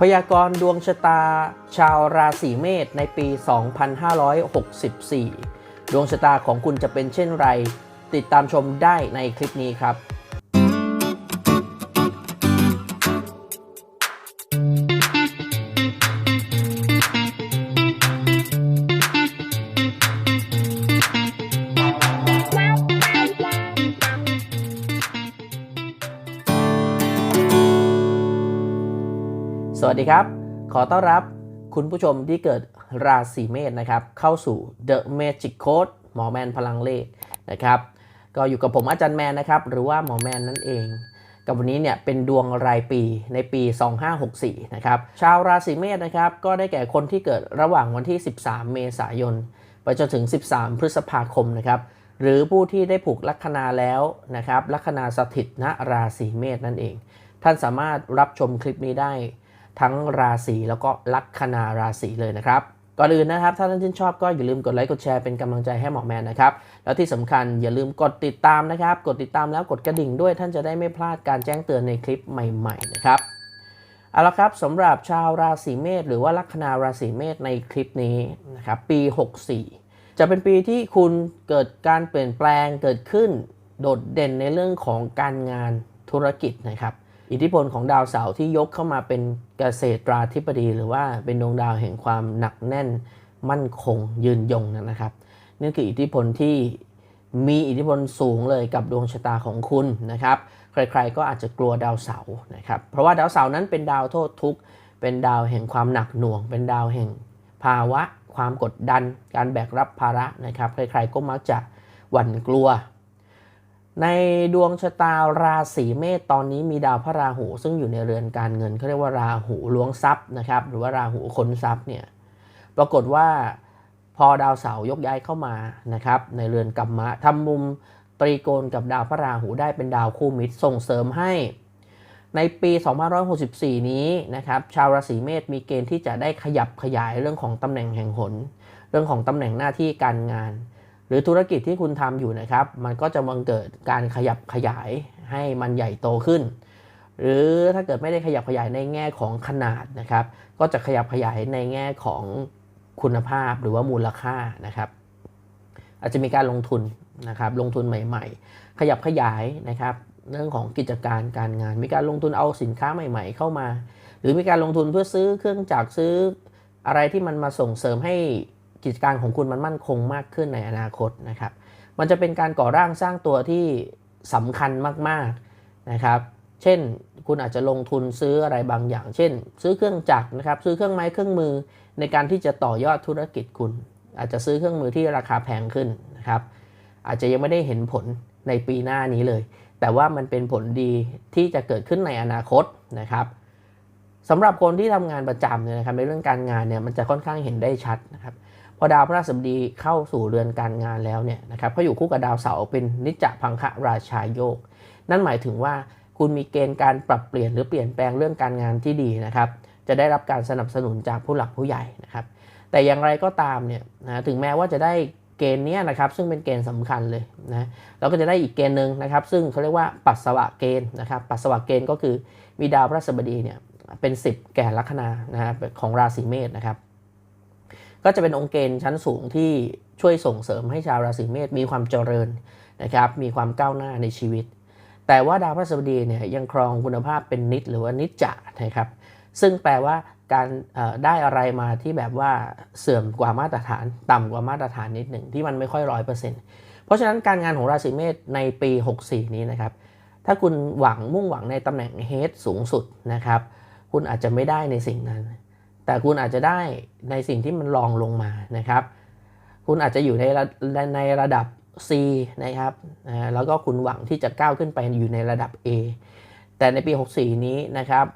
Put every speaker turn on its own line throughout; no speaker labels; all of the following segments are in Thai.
พยากรณ์ดวงชะตา ชาวราศีเมษในปี 2564 ดวงชะตาของคุณจะเป็นเช่นไร ติดตามชมได้ในคลิปนี้ครับ สวัสดีครับ ขอต้อนรับคุณผู้ชมที่เกิดราศีเมษนะครับ เข้าสู่ The Magic Code หมอแมนพลังเลขนะครับ ก็อยู่กับผมอาจารย์แมนนะครับ หรือว่าหมอแมนนั่นเอง กับวันนี้เนี่ยเป็นดวงรายปีในปี 2564 นะครับ ชาวราศีเมษนะครับ ก็ได้แก่คนที่เกิดระหว่างวันที่ 13 เมษายน ไปจนถึง 13 พฤษภาคมนะครับ หรือผู้ที่ได้ผูกลัคนาแล้วนะครับ ลัคนาสถิตณราศีเมษนั่นเอง ท่านสามารถรับชมคลิปนี้ได้ ทั้งราศีแล้วก็ลัคนาราศีเลยนะครับก่อนอื่นนะครับ ถ้าท่านชื่นชอบก็อย่าลืมกดไลค์กดแชร์เป็นกำลังใจให้หมอแมนนะครับ แล้วที่สำคัญอย่าลืมกดติดตามนะครับ กดติดตามแล้วกดกระดิ่งด้วยท่านจะได้ไม่พลาดการแจ้งเตือนในคลิปใหม่ๆนะครับเอาละครับสำหรับชาวราศีเมษหรือว่าลัคนาราศีเมษในคลิปนี้นะครับปี 64 จะเป็นปีที่คุณเกิดการเปลี่ยนแปลงเกิดขึ้น โดดเด่นในเรื่องของการงานธุรกิจนะครับ อิทธิพลของดาวเสาร์ที่ยกเข้ามาเป็นเกษตราธิบดี หรือว่าเป็นดวงดาวแห่งความหนักแน่นมั่นคงยืนยงนะครับนี่คืออิทธิพลที่มีอิทธิพลสูงเลยกับดวงชะตาของคุณนะครับ ใครๆก็อาจจะกลัวดาวเสาร์นะครับ เพราะว่าดาวเสาร์นั้นเป็นดาวโทษทุกข์ เป็นดาวแห่งความหนักหน่วง เป็นดาวแห่งภาวะ ความกดดัน การแบกรับภาระนะครับ ใครๆก็มักจะหวั่นกลัว ในดวงชะตาราศีเมษตอนนี้มีดาวพระราหู ซึ่งอยู่ในเรือนการเงินเขาเรียกว่าราหูล้วงทรัพย์นะครับ หรือว่าราหูค้นทรัพย์เนี่ยปรากฏว่าพอดาวเสาร์ยกย้ายเข้ามานะครับ ในเรือนกรรมะทำมุมตรีโกณกับดาวพระราหูได้เป็นดาวคู่มิตรส่งเสริมให้ ในปี2564 นี้นะครับ ชาวราศีเมษมีเกณฑ์ที่จะได้ขยับขยายเรื่องของตำแหน่งแห่งหน เรื่องของตำแหน่งหน้าที่การงาน หรือธุรกิจที่คุณทำอยู่นะครับ มันก็จะบังเกิดการขยับขยายให้มันใหญ่โตขึ้น หรือถ้าเกิดไม่ได้ขยับขยายในแง่ของขนาดนะครับ ก็จะขยับขยายในแง่ของคุณภาพหรือว่ามูลค่านะครับ อาจจะมีการลงทุนนะครับ ลงทุนใหม่ ๆ ขยับขยายนะครับ เรื่องของกิจการการงาน มีการลงทุนเอาสินค้าใหม่ ๆ เข้ามา หรือมีการลงทุนเพื่อซื้อเครื่องจักรซื้ออะไรที่มันมาส่งเสริมให้ กิจการของคุณมันมั่นคงมากขึ้นในอนาคตนะครับ มันจะเป็นการก่อร่างสร้างตัวที่สำคัญมากๆนะครับ เช่นคุณอาจจะลงทุนซื้ออะไรบางอย่าง เช่น ซื้อเครื่องจักรนะครับ ซื้อเครื่องไม้เครื่องมือในการที่จะต่อยอดธุรกิจคุณ อาจจะซื้อเครื่องมือที่ราคาแพงขึ้นนะครับ อาจจะยังไม่ได้เห็นผลในปีหน้านี้เลย แต่ว่ามันเป็นผลดีที่จะเกิดขึ้นในอนาคตนะครับสำหรับคนที่ทำงานประจำเนี่ยนะครับในเรื่องการงานเนี่ยมันจะค่อนข้างเห็นได้ชัดนะครับ พอดาวพระราชบดีเข้าสู่เรือนการงานแล้วเนี่ยนะครับเขาอยู่คู่กับดาวเสาร์เป็นนิจจพังคะราชาโยก นั่นหมายถึงว่าคุณมีเกณฑ์การปรับเปลี่ยนหรือเปลี่ยนแปลงเรื่องการงานที่ดีนะครับจะได้รับการสนับสนุนจากผู้หลักผู้ใหญ่นะครับ แต่อย่างไรก็ตามเนี่ยนะถึงแม้ว่าจะได้เกณฑ์นี้นะครับ ซึ่งเป็นเกณฑ์สำคัญเลยนะเราก็จะได้อีกเกณฑ์หนึ่งนะครับ ซึ่งเขาเรียกว่าปัสสาวะเกณฑ์นะครับ ปัสสาวะเกณฑ์ก็คือมีดาวพระราชบดีเนี่ยเป็น 10 แก่ลัคนานะฮะของราศีเมษนะครับ ก็จะเป็นองค์เกณฑ์ชั้นสูงที่ช่วยส่งเสริมให้ชาวราศีเมษมีความเจริญนะครับมีความก้าวหน้าในชีวิต แต่ว่าดาวพฤหัสบดีเนี่ยยังครองคุณภาพเป็นนิจหรือว่านิจจะนะครับซึ่งแปลว่าการได้อะไรมาที่แบบว่าเสื่อมกว่ามาตรฐาน ต่ำกว่ามาตรฐานนิดหนึ่งที่มันไม่ค่อยร้อยเปอร์เซ็นต์เพราะฉะนั้นการงานของราศีเมษในปี 64 นี้นะครับ ถ้าคุณหวังมุ่งหวังในตำแหน่งเฮดสูงสุดนะครับ คุณอาจจะไม่ได้ในสิ่งนั้น แต่คุณอาจจะได้ในสิ่งที่มันรองลงมานะครับ คุณอาจจะอยู่ในในระดับ C นะครับแล้วก็คุณหวังที่จะก้าวขึ้นไปอยู่ในระดับ A แต่ในปี 64 นี้นะครับ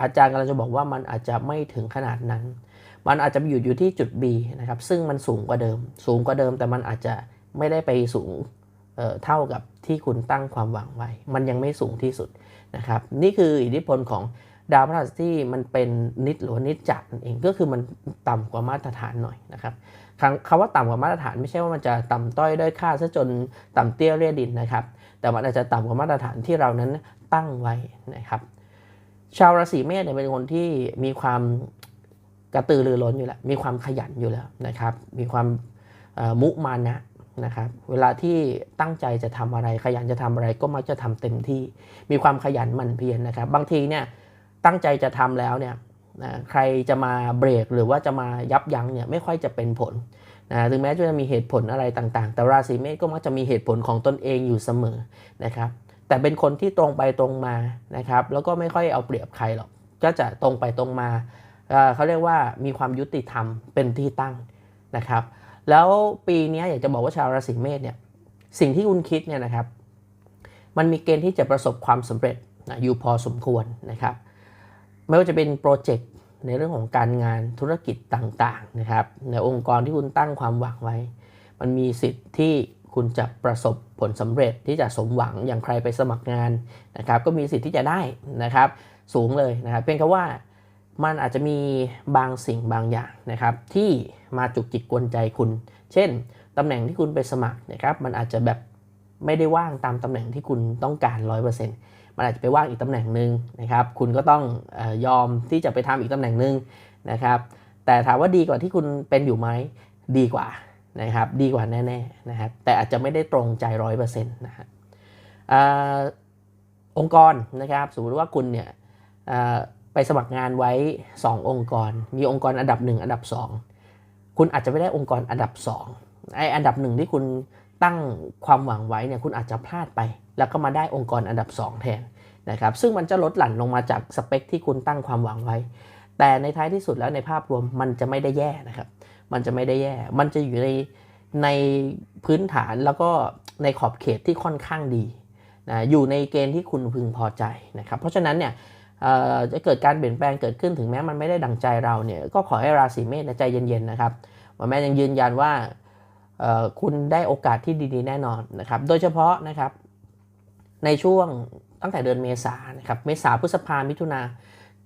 อาจารย์กำลังจะบอกว่ามันอาจจะไม่ถึงขนาดนั้น มันอาจจะอยู่อยู่ที่จุด B นะครับ ซึ่งมันสูงกว่าเดิม สูงกว่าเดิม แต่มันอาจจะไม่ได้ไปสูงเเท่ากับที่คุณตั้งความหวังไว้ มันยังไม่สูงที่สุดนะครับ นี่คืออิทธิพลของ ดาวพฤหัสที่มันเป็นนิดหรือว่านิจจักนั่นเองก็คือมันต่ำกว่ามาตรฐานหน่อยนะครับคำว่าต่ำกว่ามาตรฐานไม่ใช่ว่ามันจะต่ำต้อยด้อยค่าซะจนต่ำเตี้ยเรียดินนะครับ แต่มันอาจจะต่ำกว่ามาตรฐานที่เรานั้นตั้งไว้นะครับ ชาวราศีเมษเนี่ยเป็นคนที่มีความกระตือรือร้นอยู่แล้วมีความขยันอยู่แล้วนะครับ มีความมุมานะนะครับเวลาที่ตั้งใจจะทำอะไรขยันจะทำอะไรก็มักจะทำเต็มที่ มีความขยันหมั่นเพียรนะครับ บางทีเนี่ย ตั้งใจจะทำแล้วเนี่ยนะใครจะมาเบรกหรือว่าจะมายับยั้งเนี่ยไม่ค่อยจะเป็นผลนะถึงแม้จะมีเหตุผลอะไรต่างๆ แต่ราศีเมษก็มักจะมีเหตุผลของตนเองอยู่เสมอนะครับแต่เป็นคนที่ตรงไปตรงมานะครับแล้วก็ไม่ค่อยเอาเปรียบใครหรอกก็จะตรงไปตรงมาเเขาเรียกว่ามีความยุติธรรมเป็นที่ตั้งนะครับแล้วปีนี้อยากจะบอกว่าชาวราศีเมษเนี่ยสิ่งที่คุณคิดเนี่ยนะครับมันมีเกณฑ์ที่จะประสบความสำเร็จนะอยู่พอสมควรนะครับ ไม่ว่าจะเป็นโปรเจกต์ในเรื่องของการงานธุรกิจต่างๆนะครับในองค์กรที่คุณตั้งความหวังไว้ มันมีสิทธิ์ที่คุณจะประสบผลสำเร็จที่จะสมหวังอย่างใครไปสมัครงานนะครับ ก็มีสิทธิ์ที่จะได้นะครับ สูงเลยนะครับ เพียงแค่ว่ามันอาจจะมีบางสิ่งบางอย่างนะครับ ที่มาจุกจิกกวนใจคุณ เช่นตำแหน่งที่คุณไปสมัครนะครับ มันอาจจะแบบ ไม่ได้ว่างตามตำแหน่งที่คุณต้องการ 100%มันอาจจะไปว่างอีกตำแหน่งหนึ่งนะครับ คุณก็ต้องอยอมที่จะไปทำอีกตำแหน่งหนึ่งนะครับ แต่ถามว่าดีกว่าที่คุณเป็นอยู่ไหมดีกว่านะครับ ดีกว่าแน่ๆนะครับ แต่อาจจะไม่ได้ตรงใจร้อยเปอร์เซ็นต์นะฮะอองค์กรนะครับ สมมติว่าคุณเนี่ยไปสมัครงานไว้ 2 องค์กร มีองค์กรอันดับ 1 อันดับ 2 คุณอาจจะไม่ได้องค์กรอันดับ2ไออันดับหนึ่งที่คุณ ตั้งความหวังไว้เนี่ยคุณอาจจะพลาดไป แล้วก็มาได้องค์กรอันดับ 2 แทนนะครับซึ่งมันจะลดหลั่นลงมาจากสเปคที่คุณตั้งความหวังไว้ แต่ในท้ายที่สุดแล้วในภาพรวมมันจะไม่ได้แย่นะครับ มันจะไม่ได้แย่ มันจะอยู่ในในพื้นฐานแล้วก็ในขอบเขตที่ค่อนข้างดีนะอยู่ในเกณฑ์ที่คุณพึงพอใจนะครับ เพราะฉะนั้นเนี่ยจะเกิดการเปลี่ยนแปลงเกิดขึ้นถึงแม้มันไม่ได้ดังใจเราเนี่ยก็ขอให้ราศีเมษใจเย็นๆนะครับแม่ยังยืนยันว่า คุณได้โอกาสที่ดีๆแน่นอนนะครับ โดยเฉพาะนะครับในช่วงตั้งแต่เดือนเมษานะครับ เมษาพฤษภามิถุนา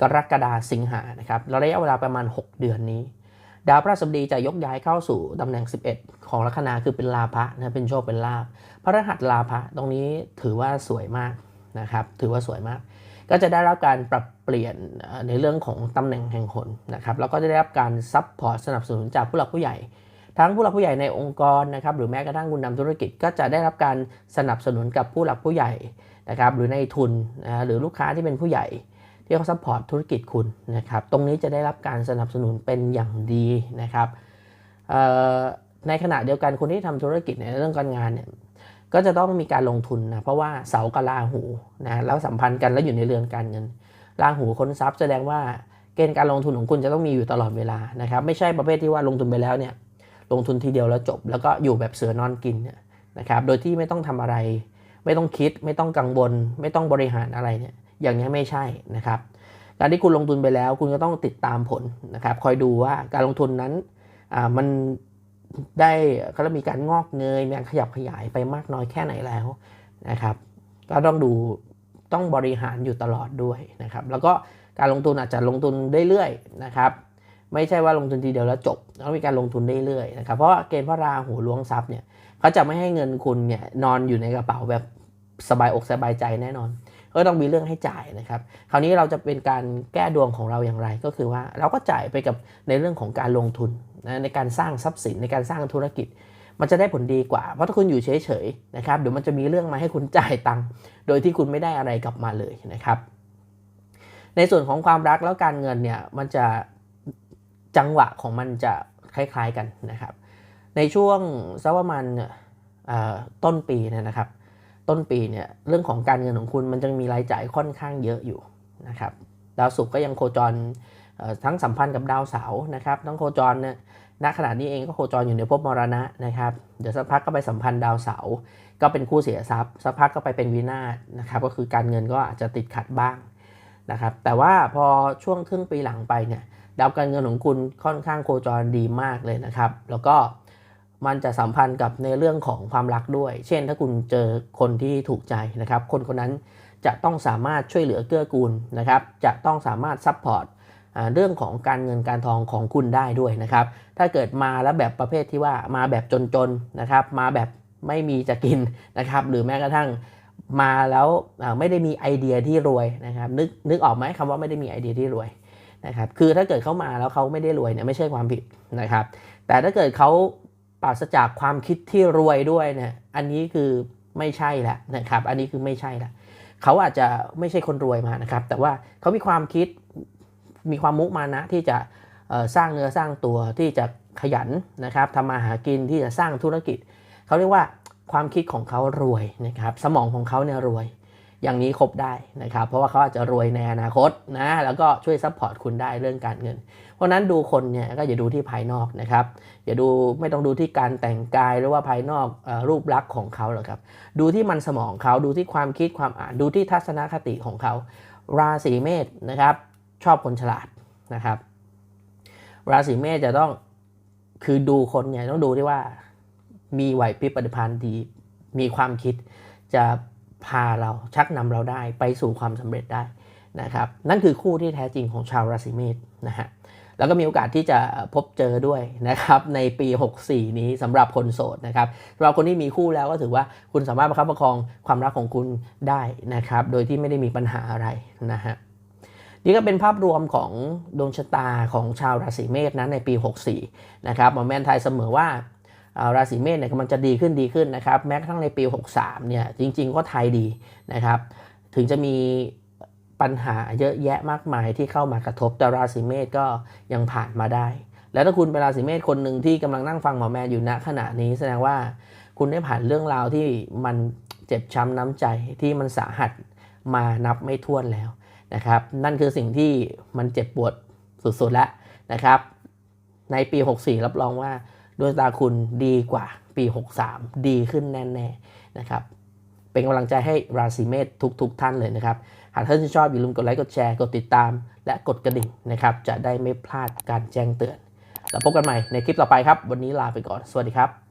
กรกฎาสิงหานะครับระยะเวลาประมาณ 6 เดือนนี้ ดาวพระราชบดีจะยกย้ายเข้าสู่ตำแหน่ง 11 ของลัคนาคือเป็นลาภะนะเป็นโชคเป็นลาภพระรหัสลาภะตรงนี้ถือว่าสวยมากนะครับ ถือว่าสวยมาก ก็จะได้รับการปรับเปลี่ยนในเรื่องของตำแหน่งแห่งหนนะครับแล้วก็จะได้รับการซัพพอร์ตสนับสนุนจากผู้หลักผู้ใหญ่ ทั้งผู้หลักผู้ใหญ่ในองค์กรนะครับหรือแม้กระทั่งคุณนำธุรกิจก็จะได้รับการสนับสนุนกับผู้หลักผู้ใหญ่นะครับหรือในทุนนะหรือลูกค้าที่เป็นผู้ใหญ่ที่เขาซัพพอร์ตธุรกิจคุณนะครับตรงนี้จะได้รับการสนับสนุนเป็นอย่างดีนะครับในขณะเดียวกันคนที่ทำธุรกิจในเรื่องการงานเนี่ยก็จะต้องมีการลงทุนนะเพราะว่าเสากับราหูนะแล้วสัมพันธ์กันแล้วอยู่ในเรือนการเงินราหูค้นทรัพย์แสดงว่าเกณฑ์การลงทุนของคุณจะต้องมีอยู่ตลอดเวลานะครับไม่ใช่ประเภทที่ว่าลงทุนไปแล้วเนี่ย ลงทุนทีเดียวแล้วจบ แล้วก็อยู่แบบเสือนอนกินเนี่ยนะครับ โดยที่ไม่ต้องทำอะไร ไม่ต้องคิด ไม่ต้องกังวล ไม่ต้องบริหารอะไรเนี่ย อย่างนี้ไม่ใช่นะครับ การที่คุณลงทุนไปแล้ว คุณก็ต้องติดตามผลนะครับ คอยดูว่าการลงทุนนั้นมันได้เขาเรียกมีการงอกเงย มีการขยับขยายไปมากน้อยแค่ไหนแล้วนะครับ ก็ต้องดูต้องบริหารอยู่ตลอดด้วยนะครับ แล้วก็การลงทุนอาจจะลงทุนเรื่อยๆนะครับ ไม่ใช่ว่าลงทุนทีเดียวแล้วจบต้องมีการลงทุนเรื่อยๆนะครับเพราะเกณฑ์พระราหูล้วงทรัพย์เนี่ยเขาจะไม่ให้เงินคุณเนี่ยนอนอยู่ในกระเป๋าแบบสบายอกสบายใจแน่นอนก็ต้องมีเรื่องให้จ่ายนะครับ คราวนี้เราจะเป็นการแก้ดวงของเราอย่างไร ก็คือว่าเราก็จ่ายไปกับในเรื่องของการลงทุนนะในการสร้างทรัพย์สินในการสร้างธุรกิจ มันจะได้ผลดีกว่า เพราะถ้าคุณอยู่เฉยๆนะครับเดี๋ยวมันจะมีเรื่องมาให้คุณจ่ายตังค์โดยที่คุณไม่ได้อะไรกลับมาเลยนะครับ ในส่วนของความรักแล้วการเงินเนี่ยมันจะ จังหวะของมันจะคล้ายๆกันนะครับ ในช่วงสักประมาณต้นปีเนยนะครับ ต้นปีเนี่ยเรื่องของการเงินของคุณมันจะมีรายจ่ายค่อนข้างเยอะอยู่นะครับดาวศุกร์ก็ยังโคจรทั้งสัมพันธ์กับดาวเสาร์นะครับทั้งโคจรเนี่ยณขณะนี้เองก็โคจรอยู่ในภพมรณะนะครับ เดี๋ยวสักพักก็ไปสัมพันธ์ดาวเสาร์ก็เป็นคู่เสียทรัพย์สักพักก็ไปเป็นวินาศนะครับ ก็คือการเงินก็อาจจะติดขัดบ้าง นะครับแต่ว่าพอช่วงครึ่งปีหลังไปเนี่ยดาวการเงินของคุณค่อนข้างโคจรดีมากเลยนะครับ แล้วก็มันจะสัมพันธ์กับในเรื่องของความรักด้วย เช่น ถ้าคุณเจอคนที่ถูกใจนะครับ คนคนนั้นจะต้องสามารถช่วยเหลือเกื้อกูลนะครับ จะต้องสามารถซัพพอร์ตเรื่องของการเงินการทองของคุณได้ด้วยนะครับ ถ้าเกิดมาแล้วแบบประเภทที่ว่ามาแบบจนๆนะครับ มาแบบไม่มีจะกินนะครับ หรือแม้กระทั่ง มาแล้วไม่ได้มีไอเดียที่รวยนะครับ นึกนึกออกไหมคำว่าไม่ได้มีไอเดียที่รวยนะครับคือถ้าเกิดเขามาแล้วเขาไม่ได้รวยเนี่ยไม่ใช่ความผิดนะครับ แต่ถ้าเกิดเขาปราศจากความคิดที่รวยด้วยเนี่ยอันนี้คือไม่ใช่ละนะครับ อันนี้คือไม่ใช่ละเขาอาจจะไม่ใช่คนรวยมานะครับ แต่ว่าเขามีความคิดมีความมุมานะที่จะสร้างเนื้อสร้างตัวที่จะขยันนะครับทำมาหากินที่จะสร้างธุรกิจ เขาเรียกว่า ความคิดของเขารวยนะครับ สมองของเขาเนี่ยรวย อย่างนี้ครบได้นะครับ เพราะว่าเขาอาจจะรวยในอนาคตนะ แล้วก็ช่วยซัพพอร์ตคุณได้เรื่องการเงิน เพราะนั้นดูคนเนี่ยก็อย่าดูที่ภายนอกนะครับ อย่าดูไม่ต้องดูที่การแต่งกายหรือว่าภายนอกอรูปลักษณ์ของเขาหรอกครับ ดูที่มันสมองเขาดูที่ความคิดความอ่าน ดูที่ทัศนคติของเขา ราศีเมษนะครับ ชอบคนฉลาดนะครับ ราศีเมษจะต้องคือดูคนเนี่ยต้องดูที่ว่า มีไหวพริบปฏิภาณดี มีความคิดจะพาเราชักนำเราได้ไปสู่ความสำเร็จได้นะครับ นั่นคือคู่ที่แท้จริงของชาวราศีเมษนะฮะแล้วก็มีโอกาสที่จะพบเจอด้วยนะครับในปี 64 นี้สำหรับคนโสดนะครับสำหรับคนที่มีคู่แล้วก็ถือว่าคุณสามารถประคับประคองความรักของคุณได้นะครับ โดยที่ไม่ได้มีปัญหาอะไรนะฮะนี่ก็เป็นภาพรวมของดวงชะตาของชาวราศีเมษนะในปี 64 นะครับหมอแมนไทยเสมอว่า ราศีเมษเนี่ยกำลังจะดีขึ้นดีขึ้นนะครับ แม้กระทั่งในปี 63 เนี่ยจริง ๆ ก็ไทยดีนะครับ ถึงจะมีปัญหาเยอะแยะมากมายที่เข้ามากระทบแต่ราศีเมษก็ยังผ่านมาได้ แล้วถ้าคุณเป็นราศีเมษคนหนึ่งที่กำลังนั่งฟังหมอแมนอยู่ณขณะนี้ แสดงว่าคุณได้ผ่านเรื่องราวที่มันเจ็บช้ำน้ำใจที่มันสาหัสมานับไม่ถ้วนแล้วนะครับ นั่นคือสิ่งที่มันเจ็บปวดสุดๆแล้วนะครับ ในปี 64 รับรองว่า ดวงชะตาคุณดีกว่าปี 63 ดีขึ้นแน่ๆนะครับ เป็นกำลังใจให้ราศีเมษทุกๆท่านเลยนะครับ หากท่านชื่นชอบอย่าลืมกดไลค์ กดแชร์ กดติดตาม และกดกระดิ่งนะครับ จะได้ไม่พลาดการแจ้งเตือน แล้วพบกันใหม่ในคลิปต่อไปครับ วันนี้ลาไปก่อน สวัสดีครับ